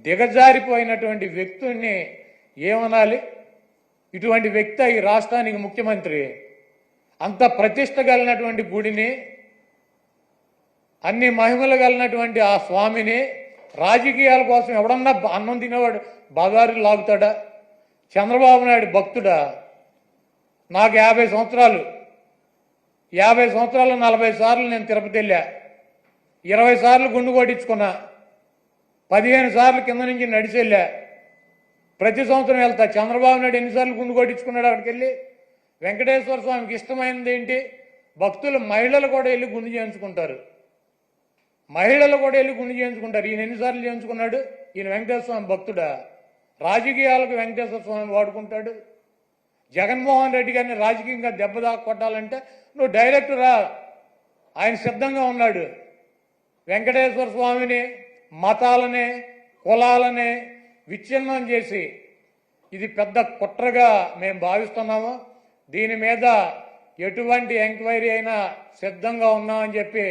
దిగజారిపోయినటువంటి వ్యక్తుల్ని ఏమనాలి? ఇటువంటి వ్యక్తి ఈ రాష్ట్రానికి ముఖ్యమంత్రి. అంత ప్రతిష్ట కలిగినటువంటి గుడిని అన్ని మహిమలు కలిగినటువంటి ఆ స్వామిని రాజకీయాల కోసం ఎవడన్నా అన్నం తినేవాడు బజారు లాగుతాడా? చంద్రబాబు నాయుడు భక్తుడా? నాకు యాభై సంవత్సరాలు. యాభై సంవత్సరాలు నలభై సార్లు నేను తిరుపతి వెళ్ళా. ఇరవై సార్లు గుండు కొట్టించుకున్నా. పదిహేను సార్లు కింద నుంచి నడిచి వెళ్ళా. ప్రతి సంవత్సరం వెళ్తా. చంద్రబాబు నాయుడు ఎన్నిసార్లు గుండు కొట్టించుకున్నాడు అక్కడికి వెళ్ళి. వెంకటేశ్వర స్వామికి ఇష్టమైనది ఏంటి? భక్తులు మహిళలు కూడా వెళ్ళి గుండు చేయించుకుంటారు. మహిళలు కూడా వెళ్ళి గుండు చేయించుకుంటారు. ఈయన ఎన్నిసార్లు చేయించుకున్నాడు? ఈయన వెంకటేశ్వర స్వామి భక్తుడా? రాజకీయాలకు వెంకటేశ్వర స్వామి వాడుకుంటాడు. జగన్మోహన్ రెడ్డి గారిని రాజకీయంగా దెబ్బ దాకా కొట్టాలంటే నువ్వు డైరెక్టరా ఆయన సిద్ధంగా ఉన్నాడు. వెంకటేశ్వర స్వామిని మతాలని కులాలని విచ్ఛిన్నం చేసి ఇది పెద్ద కుట్రగా మేము భావిస్తున్నాము. దీని మీద ఎటువంటి ఎంక్వైరీ అయినా సిద్ధంగా ఉన్నామని చెప్పి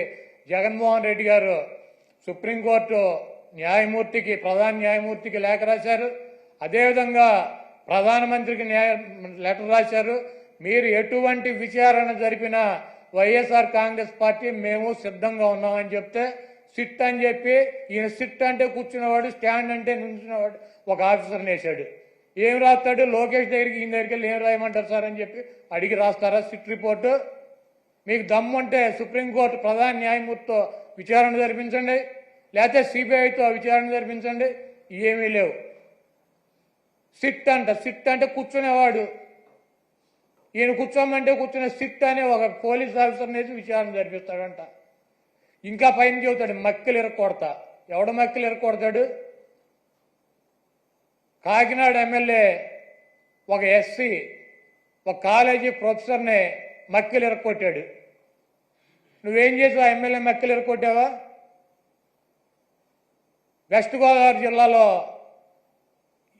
జగన్మోహన్ రెడ్డి గారు సుప్రీంకోర్టు న్యాయమూర్తికి ప్రధాన న్యాయమూర్తికి లేఖ రాశారు. అదేవిధంగా ప్రధానమంత్రికి న్యాయ లెటర్ రాశారు. మీరు ఎటువంటి విచారణ జరిపినా వైఎస్ఆర్ కాంగ్రెస్ పార్టీ మేము సిద్ధంగా ఉన్నామని చెప్తే సిట్ అని చెప్పి ఈయన సిట్ అంటే కూర్చున్నవాడు స్టాండ్ అంటే నుంచున్నవాడు ఒక ఆఫీసర్ని వేశాడు ఏం రాస్తాడు? లోకేష్ దగ్గరికి ఈయన దగ్గరికి వెళ్ళి ఏం రాయమంటారు సార్ అని చెప్పి అడిగి రాస్తారా సిట్ రిపోర్టు? మీకు దమ్ము అంటే సుప్రీంకోర్టు ప్రధాన న్యాయమూర్తితో విచారణ జరిపించండి. లేకపోతే సిబిఐతో విచారణ జరిపించండి. ఏమీ లేవు. సిట్ అంట సిట్ అంటే కూర్చునేవాడు. ఈయన కూర్చోమంటే కూర్చునే సిట్ అనే ఒక పోలీస్ ఆఫీసర్ వేసి విచారణ జరిపిస్తాడంట. ఇంకా పైన చెబుతాడు మక్కలు ఇరక్కొడతా. ఎవడ మక్కలు ఇరక్కొడతాడు? కాకినాడ ఎమ్మెల్యే ఒక ఎస్సీ ఒక కాలేజీ ప్రొఫెసర్ని మక్కలు ఇరక్కొట్టాడు. నువ్వేం చేసావు? ఆ ఎమ్మెల్యే మక్కలు ఇరక్కొట్టావా? వెస్ట్ గోదావరి జిల్లాలో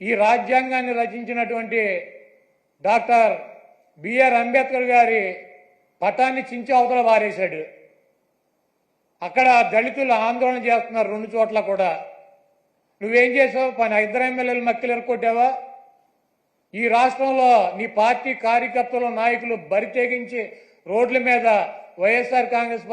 ఈ రాజ్యాంగాన్ని రచించినటువంటి డాక్టర్ బిఆర్ అంబేద్కర్ గారి పటాన్ని చించి అవతల వారేశాడు. అక్కడ దళితులు ఆందోళన చేస్తున్నారు రెండు చోట్ల కూడా. నువ్వేం చేసావు? పని ఇద్దరు ఎమ్మెల్యేలు మక్కిలు ఎరకొట్టావా ఈ రాష్ట్రంలో నీ పార్టీ కార్యకర్తలు నాయకులు బరితెగించి రోడ్ల మీద వైఎస్ఆర్ కాంగ్రెస్ పార్టీ